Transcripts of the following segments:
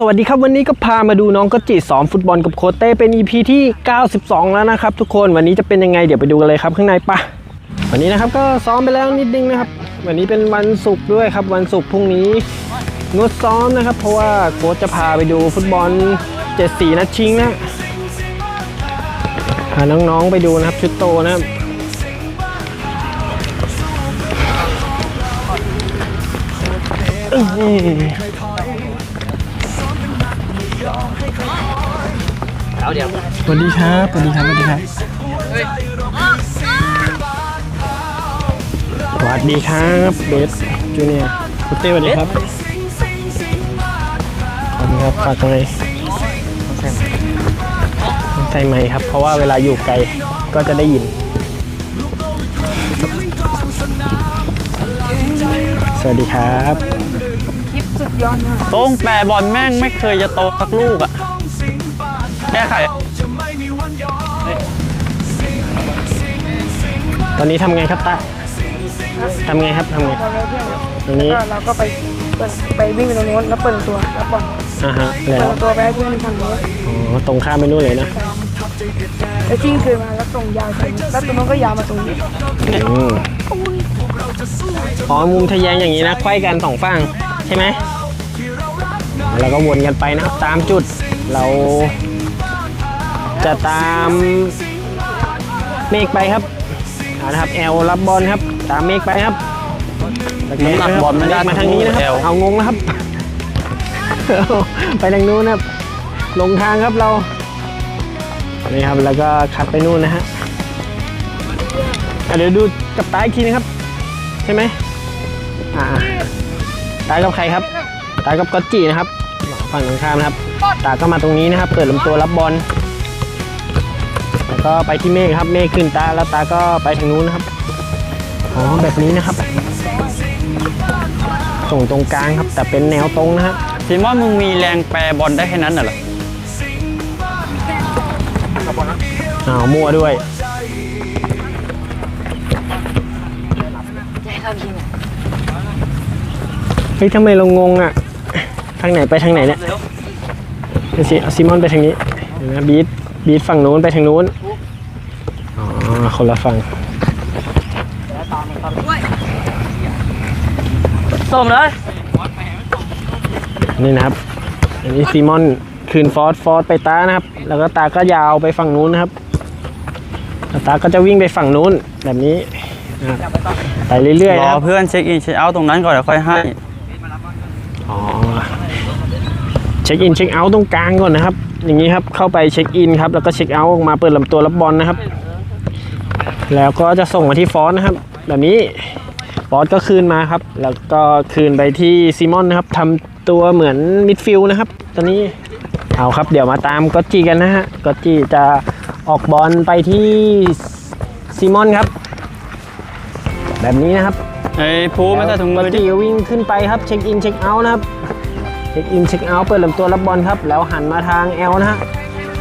สวัสดีครับวันนี้ก็พามาดูน้องก็จีซ้อมฟุตบอลกับโคเต้เป็น EP ที่ 92 แล้วนะครับทุกคนวันนี้จะเป็นยังไงเดี๋ยวไปดูกันเลยครับข้างในปะวันนี้นะครับก็ซ้อมไปแล้วนิดนึงนะครับ วันนี้เป็นวันศุกร์ด้วยครับ วันศุกร์พรุ่งนี้งดซ้อมนะครับ เพราะว่าโค้ชจะพาไปดูฟุตบอลเจ็ดสีนัดชิงนะพาน้องๆไปดูนะครับชุดโตนะครับเอ เดี๋ยวสวัสดีครับสวัสดีครับสวัสดีครับสวัสดีครับเบสจูเนียร์คุณเต้สวัสดีครับขอบคุณครับฝากเลยใส่ไหมค์ครับ เพราะว่าเวลาอยู่ไกลก็จะได้ยิน สวัสดีครับตรงแปรบอลแม่งไม่เคยจะโตสักลูกอะแก้ไข ตอนนี้ทำไงครับตาทำไงครับทำไงตรงนี้ก็เราก็ไปเปิดไปวิ่งไปตรงนู้นแล้วเปิดตัวแล้วบอลอ่าฮะเปิแล้วดตัวไปให้เพื่อนทางนู้นอ๋อตรงข้ามไปนู่นเลยนะแล้วจิ้งคืนมาแล้วส่งยาวไปแล้วตรงนู้นก็ยาวมาตรงนี้อืมอ๋อมุมทะแยงอย่างนี้นะไขว้กันสองฝั่งใช่ไหมแล้วก็วนกันไปนะครับตามจุดเรา จะตามเมฆไปครับเอานะครับแอลรับบอลครับ ตามเมฆไปครับน้ำหนักบอลไม่ได้เฆมาทางนี้นะครับแอลเอางงนะครับ ไปทางนู้นนะครับลงทางครับเรานี่ครับแล้วก็ขัดไปนู่นนะฮะอะเดี๋ยวดูกับตาอีกทีนะครับ ใช่ไหมอ่าตากับใครครับ ตากับก๊อตจีนะครับฝั่งตรงข้ามนะครับตาก็มาตรงนี้นะครับ เปิดลำตัวรับบอลแล้ว ก็ไปที่เมฆครับ เมฆขึ้นตาแล้วตาก็ไปทางนู้นนะครับ อ๋อแบบนี้นะครับ ส่งตรงกลางครับ แต่เป็นแนวตรงนะครับทีมว่ามึงมีแรงแปรบอลได้แค่นั้นน่ะเหรออ้าวมั่วด้วยเฮ้ยทำไมเรางงอะ ทางไหนไปทางไหนเนี่ยเอาซิเอาซิมอนไปทางนี้เห็นไหมบีทบีทฝั่งนู้นไปทางนู้น อ๋อคนละฝั่งส่งเลยนี่นะครับ อันนี้ซีมอนคืนฟอสฟอสไปตานะครับ แล้วก็ตาก็ยาวไปฝั่งนู้นนะครับแล้วตาก็จะวิ่งไปฝั่งนู้นแบบนี้นะครับไปเรื่อยๆรนะอครับเพื่อนเช็คอินเช็คเอาท์ตรงนั้นก่อนเดี๋ยวค่อยให้ อ๋อเช็คอินเช็คเอาท์ตรงกลางก่อนนะครับ อย่างนี้ครับเข้าไปเช็คอินครับแล้วก็เช็คเอาท์ออกมาเปิดลำตัวรับบอลนะครับ แล้วก็จะส่งมาที่ฟอสนะครับ แบบนี้ฟอสก็คืนมาครับ แล้วก็คืนไปที่ซีมอนนะครับทำตัวเหมือนมิดฟิลด์นะครับ ตอนนี้เอาครับ เดี๋ยวมาตามก็จีกันนะฮะก็จีจะออกบอลไปที่ซีมอนครับ แบบนี้นะครับไอ้ภูไม่ใส่ถุงมือก็ดิจีก็วิ่งขึ้นไปครับเช็คอินเช็คเอาท์นะครับเช็คอินเช็คเอาท์เปิดลำตัวรับบอลครับ แล้วหันมาทางแอลนะฮะ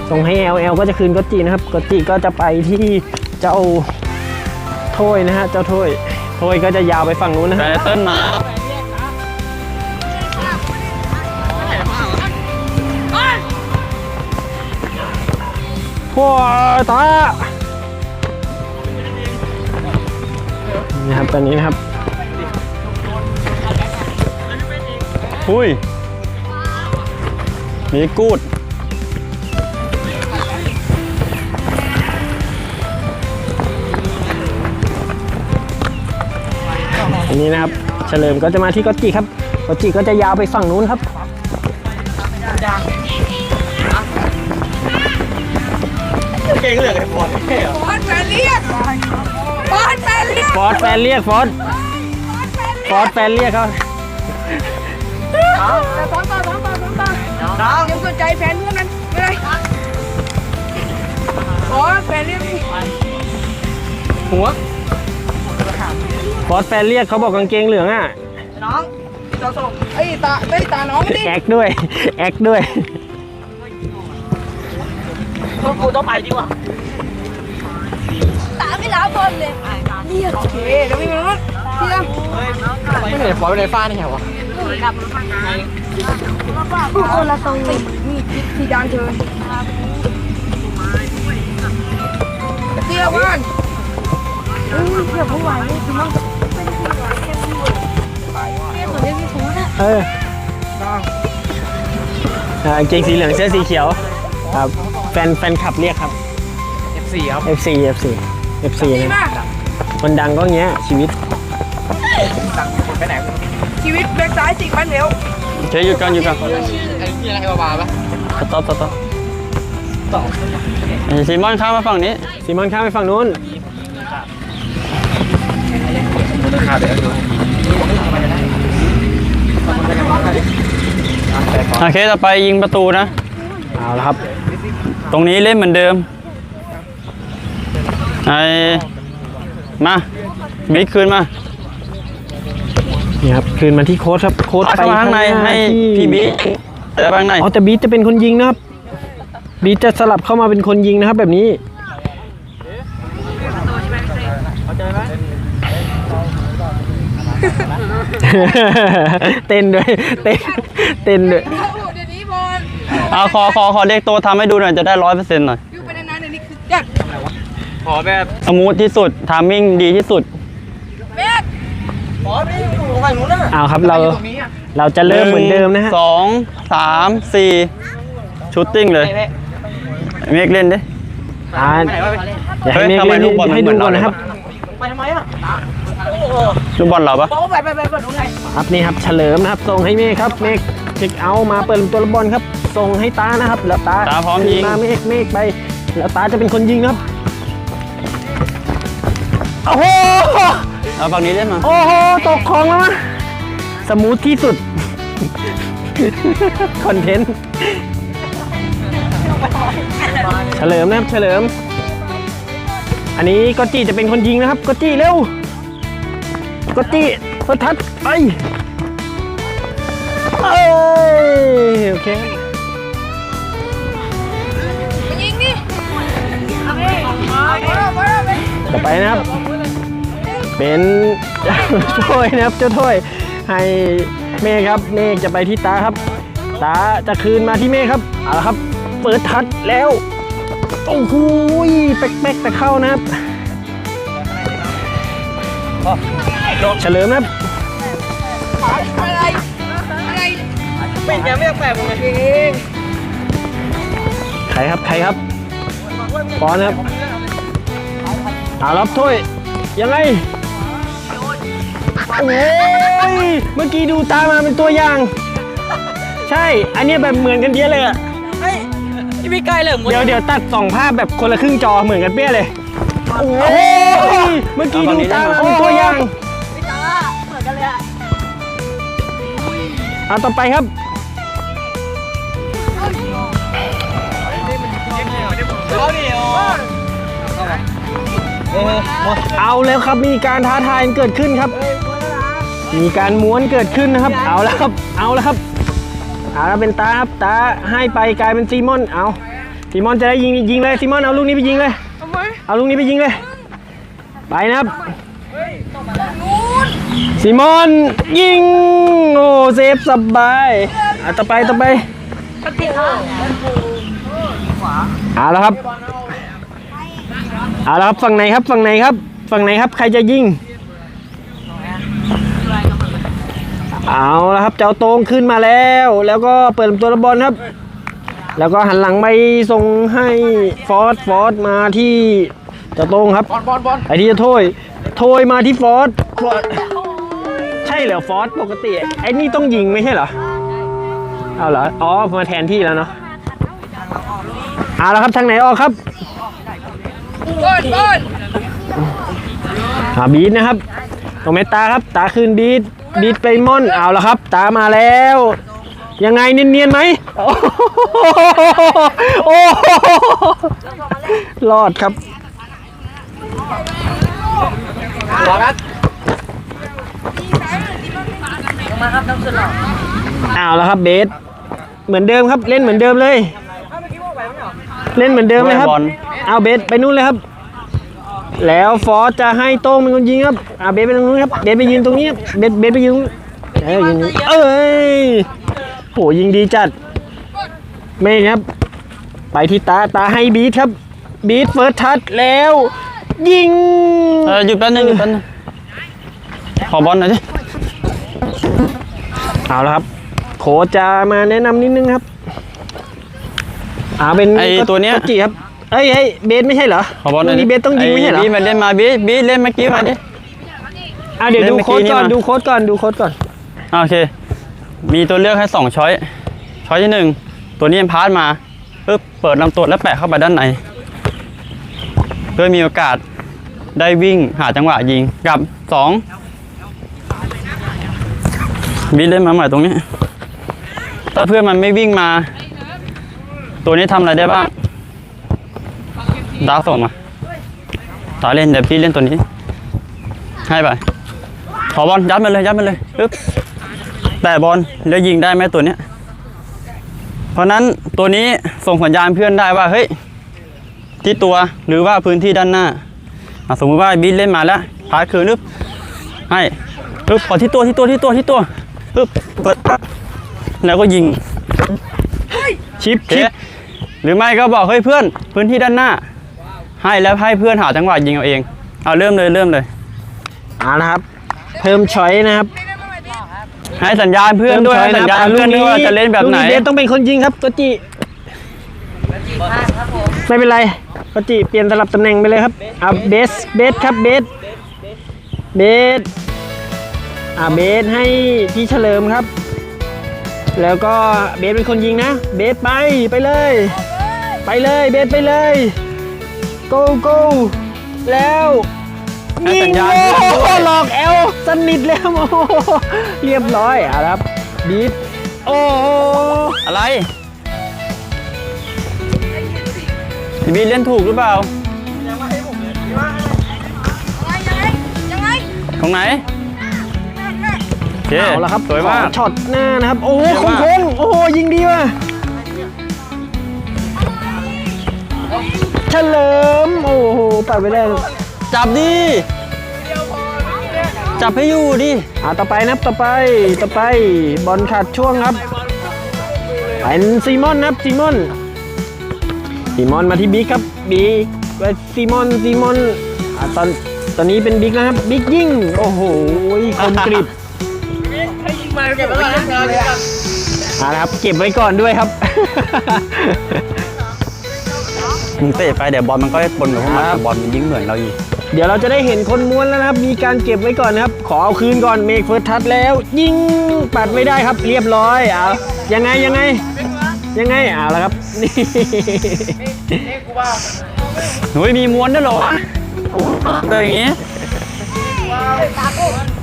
ส่งให้แอลแอลก็จะคืนก็จีนะครับก็จีก็จะไปที่เจ้า ถ้วยนะฮะ เจ้าถ้วยถ้วยก็จะยาวไปฝั่งนู้นนะแบฮะรเติ้ลมาว้าวตานี่ครับตอนนี้นะครับอุ้ยมีกูด อันนี้นะครับ เฉลิมก็จะมาที่ก็จีครับก็จีก็จะยาวไปฝั่งนู้นครับบอลแฟนเรียกบอลแฟนเรียกฟอสแฟนเรียกฟอสฟอสแฟนเรียกเขาแต่สองต่อสองต่อสองต่อน้องยังสนใจแฟนเพื่อนนั้นไม่ได้บอลแฟนเรียกหัว ฟอสแฟนเรียกเขาบอกกางเกงเหลืองอะ น้องจะส่งไอ้ตาไอ้ตาน้องดิแอคด้วย แอคด้วยกูต้องไปดีกว่าตาไม่รับบอลเลยเรียกโอเคเดี๋ยววิ่งไปนู้นเที่ยงไม่เห็นฟอสไปในฟ้านี่เหรอวะผู้คนละตรงนี่นี่ที่ดานเชิญเดี๋ยวก่อนเอ้ยเดี๋ยวผู้ไหวนี่คือมัน เป็นผู้ไหวแค่ผู้ไหวเนี่ยเหมือนเรียกพี่ฟูนะเอออ่ากางเกงสีเหลืองเสื้อสีเขียว ครับ แฟนแฟนขับเรียกครับ F4 ครับ FC FC FC นะ คนดังก็อย่างเงี้ยชีวิตไปไหนชีวิตแบกซ้ายสิมันเร็วเชยหยุดก่อนหยุดก่อนไอ้ที่อะไรบาบาปะสต๊อปสต๊อปไอ้ซีมอนข้ามมาฝั่งนี้ซีมอนข้ามไปฝั่งนู้น ขาเดี๋ยวดูโอเคต่อไปยิงประตูนะ เอาละครับ ตรงนี้เล่นเหมือนเดิมไอ้มาบิ๊กคืนมา นี่ครับคืนมาที่โค้ชครับโค้ชเอาไปเข้ามาข้างในน้ให้ที่พี่บิ๊กแต่ข้างใน อ๋อแต่บีทจะเป็นคนยิงนะครับบีทจะสลับเข้ามาเป็นคนยิงนะครับ แบบนี้ เต้นด้วย เต้นเต้นด้วยเดี๋ยวนี้บอลเอาขอขอขอเด็กโตทำให้ดูหน่อยจะได้ร้อยเปอร์เซ็นต์หน่อยอยู่ไปนานๆเดี๋ยวนี้คือจัดขอแบบสมูทที่สุดทามมิ่งดีที่สุดแบกขอนี่อยู่ฝั่งนู้นน่ะเอาครับเราอยู่ตรงนี้อะเราจะเริ่มเหมือนเดิมนะฮะ สองสามสี่ชูตติ้งเลยไอ้แม่เมกเล่นดิ อ่าไปไหนวะไปเดี๋ยวให้เฮ้ยเมฆทำไมเล่นลูกบอลมันให้เหมืดูอนก่อนเรานะครับ ไปทำไมอะ ลูกบอลเราปะบอกว่าไปไปไปไปดูไงครับนี่ครับเฉลิมนะครับส่งให้เมฆครับเมฆเช็คเอาท์มาเปิดตัวบอลครับ ส่งให้ตานะครับ แล้วตาตาพร้อมคืยินงมาเมฆเมฆไป แล้วตาจะเป็นคนยิงนะครับโอ้โหเอาฝั่งนี้เล่นมาโอ้โหตกของแล้วมั้ยสมูทที่สุดคอนเทนต์เฉลิมนะครับเฉลิม อันนี้ก็จี้จะเป็นคนยิงนะครับก็จี้เร็ว ก็จี้ประทัดไปเอ้ยโอเคมายิงดิเอาไปเอาไปเอาไปต่อไปนะครับ เป็นเจ้าถ้วยนะครับเจ้าถ้วยให้เมฆครับ เมฆจะไปที่ตาครับ ตาจะคืนมาที่เมฆครับเอาละครับ เปิดทัดแล้ว โอ้โหเป๊กๆแต่เข้านะครับ เฉลิมนะครับอะไรอะไรเป็นยังไม่อยากแปลกเลยเองใครครับใครครับปอนครับเอารับถ้วยยังไงโอ้ยเมื่อกี้ดูตามมาเป็นตัวอย่าง ใช่ อันเนี้ยแบบเหมือนกันเยอะเลยอะที่พี่ใกล้เลยหมดเดี๋ยวเดี๋ยวตัดสองภาพแบบคนละครึ่งจอเหมือนกันเปี้ยเลยโอ้ย เมื่อกี้ดูตามมาเป็นตัวอย่างพี่ตาเหมือนกันเลยอะเอาต่อไปครับเอาดิโอ้เอาแล้วครับมีการท้าทายเกิดขึ้นครับ มีการม้วนเกิดขึ้นนะครับ เอาแล้วครับ เอาแล้วครับเอาแล้วเป็นตาครับตาให้ไปกลายเป็นซีมอน เอาซีมอนจะได้ยิงยิงเลยซีมอนเอาลูกนี้ไปยิงเลยทำไมเอาลูกนี้ไปยิงเลย ไปนะครับซีมอนยิง โอ้เซฟสบายอะต่อไปต่อไปเอาแล้วครับเอาแล้วครับฝั่งไหนครับฝั่งไหนครับฝั่งไหนครับ ใครจะยิงเอาแล้วครับเจ้าโต้งขึ้นมาแล้ว แล้วก็เปิดลำตัวระบอลครับ แล้วก็หันหลังไปส่งให้ฟอร์ดฟอร์ดมาที่เจ้าโต้งครับ บอลบอลบอลไอที่จะโทยโทยมาที่ฟอร์ดฟอร์ดใช่เหรอฟอร์ดปกติไอ้นี่ต้องยิงไม่ใช่เหรอเอาเหรออ๋อมาแทนที่แล้วเนาะเอาแล้วครับทางไหนออกครับบอลบอลอ่าบีทนะครับตรงเมตตาครับ ตาคืนบีทบีทไปม่อนเอาแล้วครับ ตามาแล้วยังไงเนียนๆไหมโอ้โหโอ้โหร อดครับบอลนัดเอาแล้วครับเบส เหมือนเดิมครับ เล่นเหมือนเดิมเลย เล่นเหมือนเดิมเลยครับบอลเอาเบสไปนู่นเลยครับ แล้วฟอสจะให้โต้งเป็นคนยิงครับเอาเบสไปตรงนู้นครับ เบสไปยืนตรงนี้ครับเบสเบสไปยืนเอ้ยยืนเอ้ยโหยิงดีจัดเมฆครับ ไปที่ตาตาให้บีทครับ บีทเฟิร์สทัชแล้ว ยิงเออหยุดแป๊บนึงหยุดแป๊บนึงขอบอลหน่อยดิเอาละครับ โคชจะมาแนะนำนิดนึงครับอ่าเป็นไอตัวเนี้ย ก็จิครับเอ้ยเอ้ยเบสไม่ใช่เหรอขอบอลหน่ลูอกยดินี้เบสต้องยิงไม่ใช่เหรอบีมาเล่นมาบีบีเล่นเมื่อกี้มาดิ อะเดี๋ยวเล่นดูเมื่อโค้กี้ดนี่ก่อนมา ดูโค้ดก่อนดูโค้ดก่อน อะโอเค มีตัวเลือกให้สองช้อยช้อยที่หนึ่งตัวนี้พาสมาปึ๊บเปิดลำตัวแล้วแปะเข้าไปด้านใน เพื่อมีโอกาสได้วิ่งหาจังหวะยิงกับสองบีเล่นมาใหม่ตรงนี้ ถ้าเพื่อนมันไม่วิ่งมา ตัวนี้ทำอะไรได้บ้างดาวส่งมาต่อเล่นเดี๋ยวพี่เล่นตัวนี้ ให้ไปขอบอลยัดมาเลยยัดมาเลยปึ๊บแต่บอลแล้วยิงได้ไหมตัวเนี้ยเพราะฉะนั้นตัวนี้ส่งสัญญาณเพื่อนได้ว่าเฮ้ย ที่ตัวหรือว่าพื้นที่ด้านหน้าอะสมมติว่าบีทเล่นมาแล้วพาสคืนนึบให้ปึ๊บขอที่ตัวที่ตัวที่ตัวที่ตัวปึ๊บเปิดปั๊บแล้วก็ยิงชิปโอเคชิปหรือไม่ก็บอกเฮ้ยเพื่อน พื้นที่ด้านหน้า ให้แล้วให้เพื่อนหาจังหวะยิงเอาเองเอาเริ่มเลยเริ่มเลยอ่านะครับ เพิ่มช้อยนะครับ ให้สัญญาณเพื่อนด้วยให้สัญญาณเพื่อนด้วยว่าจะเล่นแบบไหนลูกเบสต้องเป็นคนยิงครับโกจิไม่เป็นไรโกจิเปลี่ยนสลับตำแหน่งไปเลยครับเอาเบสเบสครับเบสเบสอ่าเบสให้พี่เฉลิมครับ แล้วก็เบสเป็นคนยิงนะ เบสไปไปเลย ไปเลยเบสไปเลย go go แล้วยิงโอ้เพื่อนโหด้วยหลอกแอลสนิทแล้วโอ้เรียบร้อยอะครับบีทโอ้อะไร บีเล่นถูกหรือเปล่ายังไงยังไงตรงไหนโอเคเอาละครับสวยมากขอช็อตหน้านะครับ โอ้โหเยี่ยมโค้มากงๆโอ้โหยิงดีว่ะเฉลิม โอ้โหปัดไปได้จับดิ จับให้อยู่ดิ อ่าต่อไปนะครับต่อไปต่อไปบอลขาดช่วงครับเป็นซีมอนนะครับซีมอน ซีมอนมาที่บิ๊กครับบิ๊กไปซีมอนซีมอนอ่าตอนตอนนี้เป็นบิ๊กแล้วครับบิ๊กยิงโอ้โหคมกริบให้ยิงมาเก็บไว้ก่อนนะเอาละครับเก็บไว้ก่อนด้วยครับมึงเตะไปเดี๋ยวบอลมันก็ไปปนกับพวกมันครับบอลมันยิงเหมือนเราอยู่เดี๋ยวเราจะได้เห็นคนม้วนแล้วนะครับ มีการเก็บไว้ก่อนนะครับ ขอเอาคืนก่อนเมกเฟิร์สทัชแล้ว ยิงปัดไม่ได้ครับเรียบร้อยเอายังไงยังไง ยังไงเอาละครับ นี่เฮ้ยมีม้วนด้วยเหรอวะเตะอย่างงี้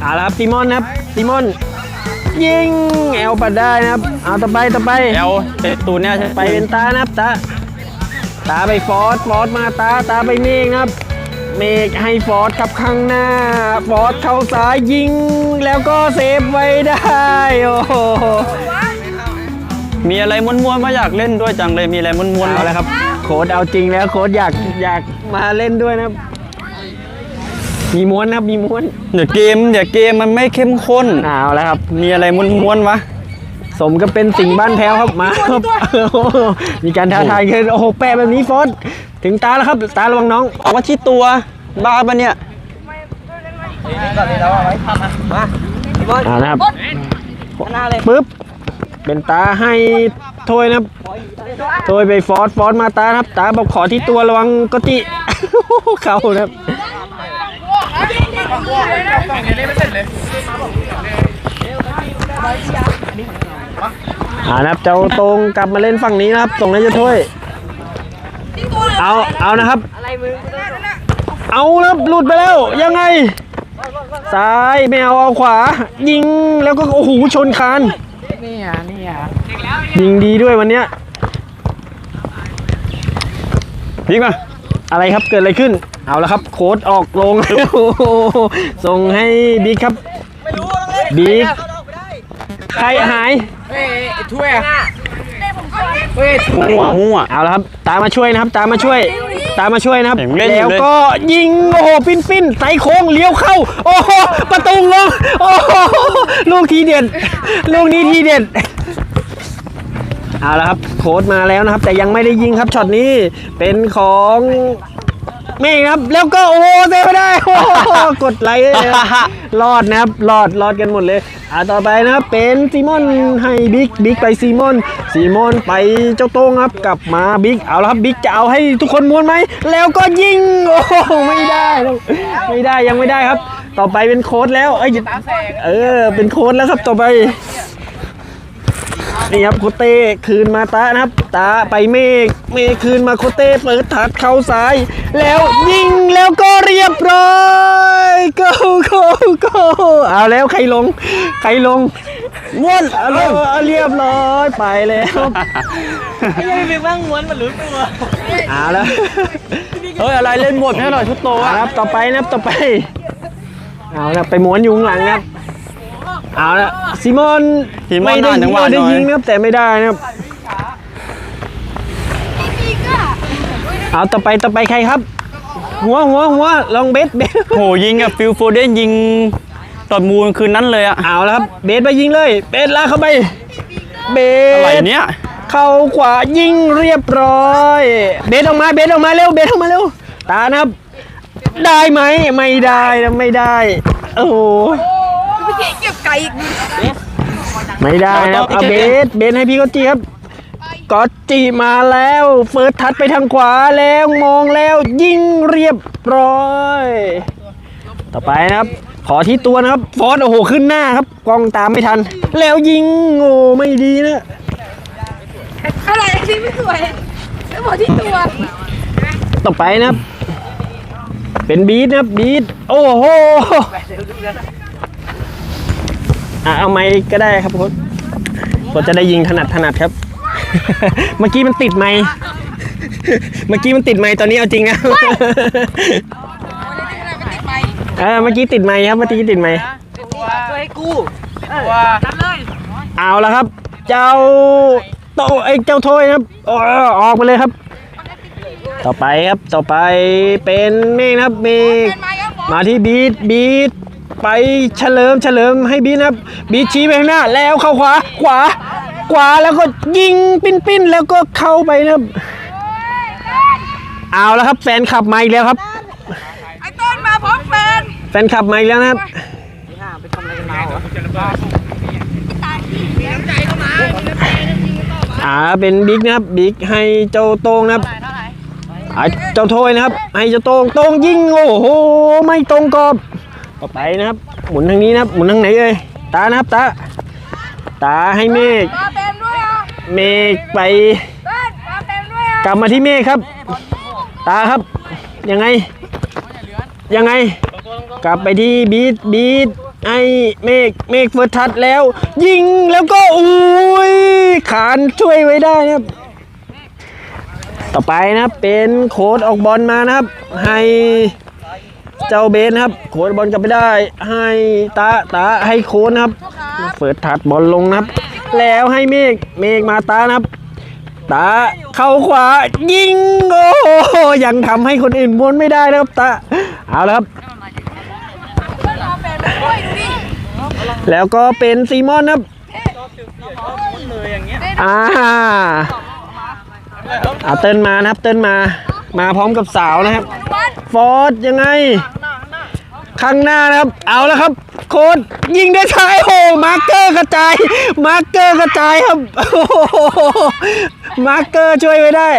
เอาละครับซิมอนนะครับซิมอน ยิงแอลปัดได้นะครับ เอาต่อไปต่อไปแอลเตะตูนเนี่ยใช่ไปเป็นตานะครับตาตาไปฟอร์สฟอร์สมาตาตาไปเมฆนะครับ เมฆให้ฟอร์สกับข้างหน้า ฟอร์สเข้าซ้ายยิงแล้วก็เซฟไว้ได้โอ้โห มีอะไรม้วนๆมาอยากเล่นด้วยจังเลยมีอะไรม้วนๆเอาละครับ โค้ดเอาจริงแล้วโค้ดอยากอยากมาเล่นด้วยนะครับมีม้วนนะครับมีม้วนเดี๋ยวเกมเดี๋ยวเกมมันไม่เข้มข้นเอาแล้วครับ มีอะไรม้วนๆวะสมกับเป็นสิ่งบ้านแพ้วครับมาครับโอ้โหมีการท้าทายกันโอ้โหแปะแบบนี้ฟอสถึงตาแล้วครับตาระวังน้องออกมาที่ตัวบ้าปะเนี่ยก่อนเลยเราเอาไว้ทำอะมาพี่บอลเอานะครับหน้าเลยปึ๊บ เป็นตาให้โทยนะครับโทยไปฟอสฟอสมาตาครับ ตาบอกขอที่ตัวระวังก็จิเขานะครับอ่านะครับเจ้าตรงกลับมาเล่นฝั่งนี้นะครับตรงนั้นจะถ้วยเอาเอานะครับ เอาแล้วหลุดไปแล้วยังไงซ้ายไม่เอาเอาขวา ยิงแล้วก็โอ้โหชนคาน นี่อะนี่อะยิงดีด้วยวันเนี้ยยิงมาอะไรครับเกิดอะไรขึ้น เอาแล้วครับ โค้ดออกลงโอ้โหส่งให้บิ๊กครับไม่รู้เลยบิ๊กใครหายเฮ้ยถ้วยอะเฮ้ยหัวหัวเอาละครับ ตามมาช่วยนะครับ ตามมาช่วย ตามมาช่วยนะครับเห็นเล่นอยู่แล้วเลยก็ยิงโอ้โหปิ้นปิ้นใส่โค้งเลี้ยวเข้า โอ้โหประตูลงโอ้โหลูกทีเด็ดลูกนี้ทีเด็ดเอาละครับโค้ดมาแล้วนะครับ แต่ยังไม่ได้ยิงครับช็อตนี้เป็นของ เมฆครับ แล้วก็โอ้เซฟไม่ได้โอ้กดไลค์รอดนะครับรอดรอดกันหมดเลยอ่าต่อไปนะครับเป็นซีมอนให้บิ๊กบิ๊กไปซีมอนซีมอนไปเจ้าโต้งครับกลับมาบิ๊กเอาละครับบิ๊กจะเอาให้ทุกคนม้วนไหมแล้วก็ยิงโอ้ไม่ได้ไม่ได้ยังไม่ได้ครับ ต่อไปเป็นโค้ดแล้วเอ้ยเออเป็นโค้ดแล้วครับต่อไป นี่ครับโคเต้คืนมาตานะครับ ตาไปเมฆเมฆคืนมาโคเต้เปิดถัดเข้าซ้าย แล้วยิงแล้วก็เรียบร้อยโกโกโกเอาแล้วใครลง ใครลงม้วนเอาแล้วเอาเรียบร้อยไปแล้วยังมีบ้างม้วนมันรู้ตัวเอาแล้วเฮ้ยอะไรเล่นบทไม่อร่อยชุดโตเอาอะครับต่อไปนะครับต่อไปเอาละไปม้วนอยู่ข้างหลังนะครับ เอาละซิมอนทีมไม่ไม่ได้ได้ยิจังงหวะไม่หได้น่อยยิงนะครับแต่ไม่ได้นะครับเอาต่อไปต่อไปใครครับ หัวหัวหัวลองเบสเบสโหยิงกับฟิลโฟเดนยิงตอดมูลคืนนั้นเลยอะเอาแล้วครับเบสไปยิงเลย เบสลากเข้าไป เบอะไรสเนี้ยเข้าขวายิงเรียบร้อย เบสออกมาเบสออกมาเร็วเบสออกมาเร็วตานะครับ ได้ไหมไม่ได้นะไม่ได้ โอ้โห พี่เก๋เก็บไก่อีกไม่ได้นะครับเอาเบสเบสให้พี่ก็จีครับก็จีมาแล้วเฟิร์สทัดไปทางขวาแล้วมองแล้วยิงเรียบร้อย ต่อไปนะครับ ขอที่ตัวนะครับ ฟอสโอ้โหขึ้นหน้าครับกล้องตามไม่ทัน แล้วยิงโอ้ไม่ดีนะอะไรที่ไม่สวยไม่หมดที่ตัว ต่อไปนะครับ เป็นบีทนะครับบีทโอ้โห อะเอาไม้ก็ได้ครับโค้ชโค้ชจะได้ยิงถนัดถนัดครับ เมื่อกี้มันติดไม้เมื่อกี้มันติดไม้ตอนนี้เอาจริงนะเออเมื่อกี้ติดไม้ครับเมื่อกี้ติดไม้ตัวให้กูตัวเอาละครับ เจ้าโตไอ้เจ้าโทยนะครับออกออกไปเลยครับ ต่อไปครับต่อไปเป็นเมฆนะครับเมฆมาที่บีทบีท ไปเฉลิมเฉลิมให้บีทนะครับบีทชี้ไปข้างหน้า แล้วเข้าขวา ขวา ขวาแล้วก็ยิงปิ้นปิ้นแล้วก็เข้าไปนะครับเอาแล้วครับแฟนขับมาอีกแล้วครับไอ้ต้นมาพร้อมแฟนแฟนขับมาอีกแล้วนะครับไปทำอะไรกันมาเหรออ่าเป็นบิ๊กนะครับบิ๊กให้เจ้าโต้งนะครับอ่าเจ้าโทยนะครับ ให้เจ้าโต้งโต้งยิงโอ้โหไม่ตรงกรอบ ต่อไปนะครับ หมุนทางนี้นะครับ หมุนทางไหนเอ่ยตานะครับตาตาให้เมฆมาเต็มด้วยอะเมฆไปเต้นมาเต็มด้วยอะกลับมาที่เมฆครับ ตาครับ ยังไง ยังไง กลับไปที่บีทบีทให้เมฆเมฆเฟิร์สทัดแล้ว ยิงแล้วก็อุ้ยขานช่วยไว้ได้นะครับ ต่อไปนะเป็นโค้ดออกบอลมานะครับ ให้ เจ้าเบสนะครับโค้ดบอลกลับไปได้ ให้ตาตาให้โค้ดนะครับเฟิร์สทัดบอลลงนะครับ แล้วให้เมฆเมฆมาตานะครับ ตาเข้าขวายิงโอ้โหยังทำให้คนอื่นม้วนไม่ได้นะครับตาเอาแล้วครับมาแฟนมาด้วยดูดิแล้วก็เป็นซีมอนนะครับอ่าเอาเติ้ลมานะครับเติ้ลมา มาพร้อมกับสาวนะครับ ฟอร์ดยังไง ข้างหน้านะครับ เอาแล้วครับ โค้ดยิงได้ท้ายโอ้มาร์เกอร์กระจาย มาร์เกอร์กระจายครับโอ้โหมาร์เกอร์ช่วยไว้ได้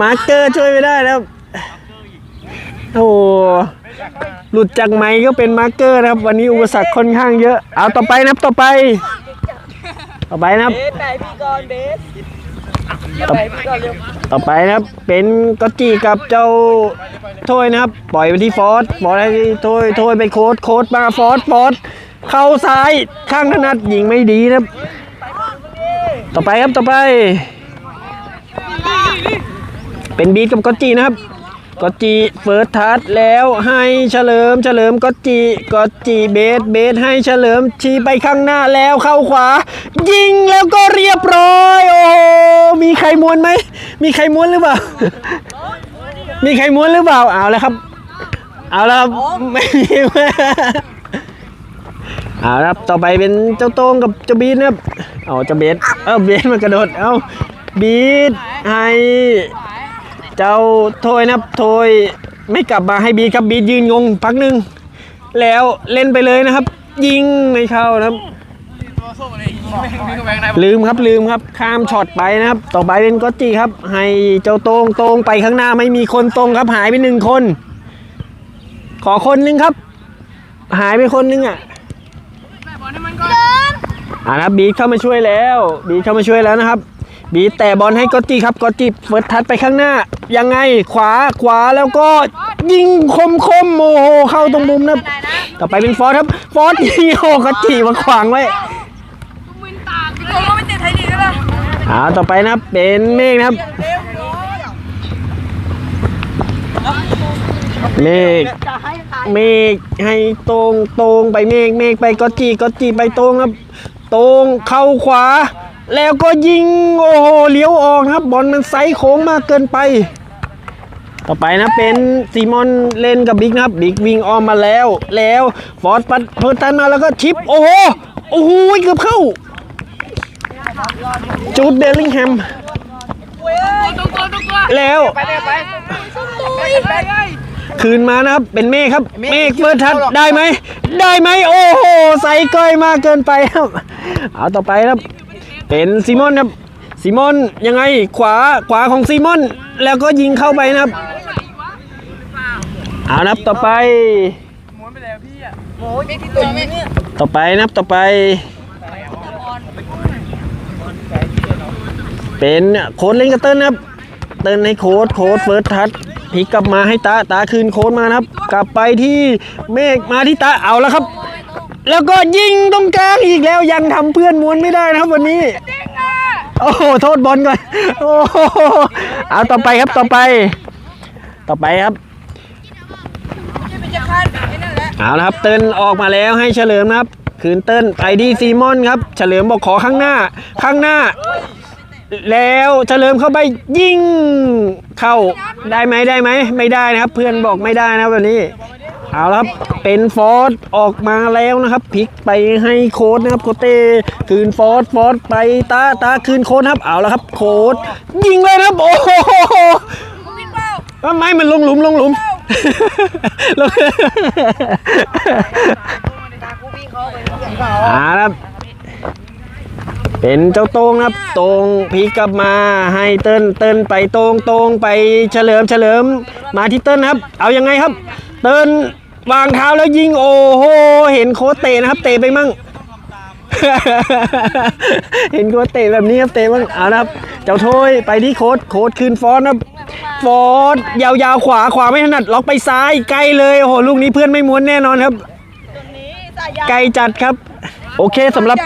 มาร์เกอร์ช่วยไม่ได้นะครับ โอ้โหหลุดจากไม้ก็เป็นมาร์เกอร์นะครับ วันนี้อุปสรรคค่อนข้างเยอะ เอาต่อไปนะครับต่อไป ต่อไปนะครับ ต่อไปนะครับเป็นก็จีกับเจ้าถ้วยนะครับ ปล่อยไปที่ฟอสปล่อยให้ถ้วยถ้วยไปโค้ดโค้ดมาฟอสฟอสเข้าซ้ายข้างถนัดยิงไม่ดีนะครับ ต่อไปครับต่อไป เป็นบีทกับก็จีนะครับ ก็จีเฟิร์สทัชแล้วให้เฉลิมเฉลิมก็จีก็จีเบสเบสให้เฉลิมชี้ไปข้างหน้าแล้วเข้าขวา ยิงแล้วก็เรียบร้อยโอ้มีใครม้วนไหมมีใครม้วนหรือเปล่า มีใครม้วนหรือเปล่าเอาแล้วครับ เอาแล้วครับไม่มีเอาละครับต่อไปเป็นเจ้าโต้งกับเจ้าบีนนะครับเอาเจ้าเบสเอ้าเบสมันกระโดดเอาบีดให้ เจ้าโทยนะครับโทยไม่กลับมาให้บีดครับบีดยืนงงพักหนึ่งแล้วเล่นไปเลยนะครับ ยิงไม่เข้านะครับ ลืมครับลืมครับข้ามช็อตไปนะครับ ต่อไปเป็นก็จีครับ ให้เจ้าโตงโตงไปข้างหน้าไม่มีคนตรงครับ หายไปหนึ่งคน ขอคนหนึงครับ หายไปคนหนึงอะอ่านะครับบีทเข้ามาช่วยแล้ว บีทเข้ามาช่วยแล้วนะครับ บีแต่บอลให้ก็จีครับก็จีเฟิร์สทัดไปข้างหน้า ยังไงขวาขวาแล้วก็ยิงคมคมโมโหเข้าตรงมุมนะต่อไปเป็นฟอสครับ ฟอสยิงโอ้ก็จีมาขวางไว้ตัวก็ไม่ติดไทยดีก็ได้อ่าต่อไปนะเป็นเมฆนะครับเมฆเมฆให้ตรงตรงไปเมฆเมฆไปก็จีก็จีไปตรงครับ ตรงเข้าขวา แล้วก็ยิง โอ้โหเลี้ยวออกนะครับ บอลมันไซส์โค้งมากเกินไป ต่อไปนะเป็นซีมอนเล่นกับบิ๊กนะครับบิ๊กวิ่งออมมาแล้ว แล้วฟอร์ดปัดเพิร์ตันมาแล้วก็ชิป โอ้โหโอ้โหเกือบเข้า จูดเบลลิงแฮมแล้วคืนมานะครับเป็นเมฆครับ เมฆเปิดทัดได้ไหม ได้ไหมโอ้โห ใส่ก้อยมากเกินไปครับ เอาต่อไปครับ เป็นซีมอนครับซีมอนยังไงขวาขวาของซีมอน แล้วก็ยิงเข้าไปนะครับเอานับต่อไปโอ้ยไม่ที่ตัวนี้เนี่ยต่อไปนับต่อไป เป็นโค้ดเล่นกับเติ้ลนะครับ เติ้ลให้โค้ดโค้ดเฟิร์สทัชพลิกกลับมาให้ตาตาคืนโค้ดมานะครับ กลับไปที่เมฆมาที่ตาเอาแล้วครับ แล้วก็ยิงตรงกลางอีกแล้วยังทำเพื่อนม้วนไม่ได้นะครับวันนี้ โอ้โหโทษบอลก่อนโอ้โหเอาต่อไปครับต่อไป ต่อไปครับจะพลาดไอ้นั่นแหละเอาละครับเติ้ลออกมาแล้วให้เฉลิมนะครับ คืนเติ้ลไปที่ซีมอนครับ เฉลิมบอกขอข้างหน้า ข้างหน้า แล้วเฉลิมเข้าไปยิงเข้าได้ไหมได้ไหมไม่ได้นะครับ เพื่อนบอกไม่ได้นะวันนี้ เอาละครับ เป็นฟอร์ดออกมาแล้วนะครับพลิกไปให้โค้ดนะครับโคเต้คืนฟอร์ดฟอร์ดไปตาตาคืนโค้ดครับ เอาละครับ โค้ดยิงเลยนะครับ โอ้โหกูผิดเปล่าว่าไม่มันลงหลุมลงหลุมลงกูวิ่งเขาไปวิ่งเขาอ่าครับ เป็นเจ้าโต้งนะครับโต้งพลิกกลับมาให้เติ้ลเติ้ลไปโต้งโต้งไปเฉลิมเฉลิมมาที่เติ้ลนะครับ เอายังไงครับ เติ้ล วางเท้าแล้วยิงโอ้โหเห็นโค้ชเตะนะครับ เตะไปมั่งเห็นโค้ชเตะแบบนี้ครับเตะมั่งเอานะครับ เจ้าโทยไปที่โค้ชโค้ชคืนฟอนต์นะครับฟอนต์ยาวๆขวาขวาไม่ถนัดล็อกไปซ้ายใกล้เลยโอ้โหลูกนี้เพื่อนไม่ม้วนแน่นอนครับไกลจัดครับ โอเคสำหรับ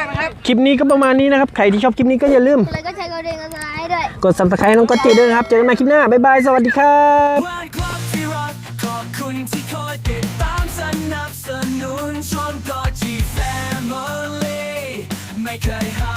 คลิปนี้ก็ประมาณนี้นะครับ ใครที่ชอบคลิปนี้ก็อย่าลืมแล้วก็ใช้กระเด็นกระสไลด์ด้วยกด subscribe น้องก็จีด้วยนะครับ เจอกันใหม่คลิปหน้า บ๊ายบาย สวัสดีครับ เคยหา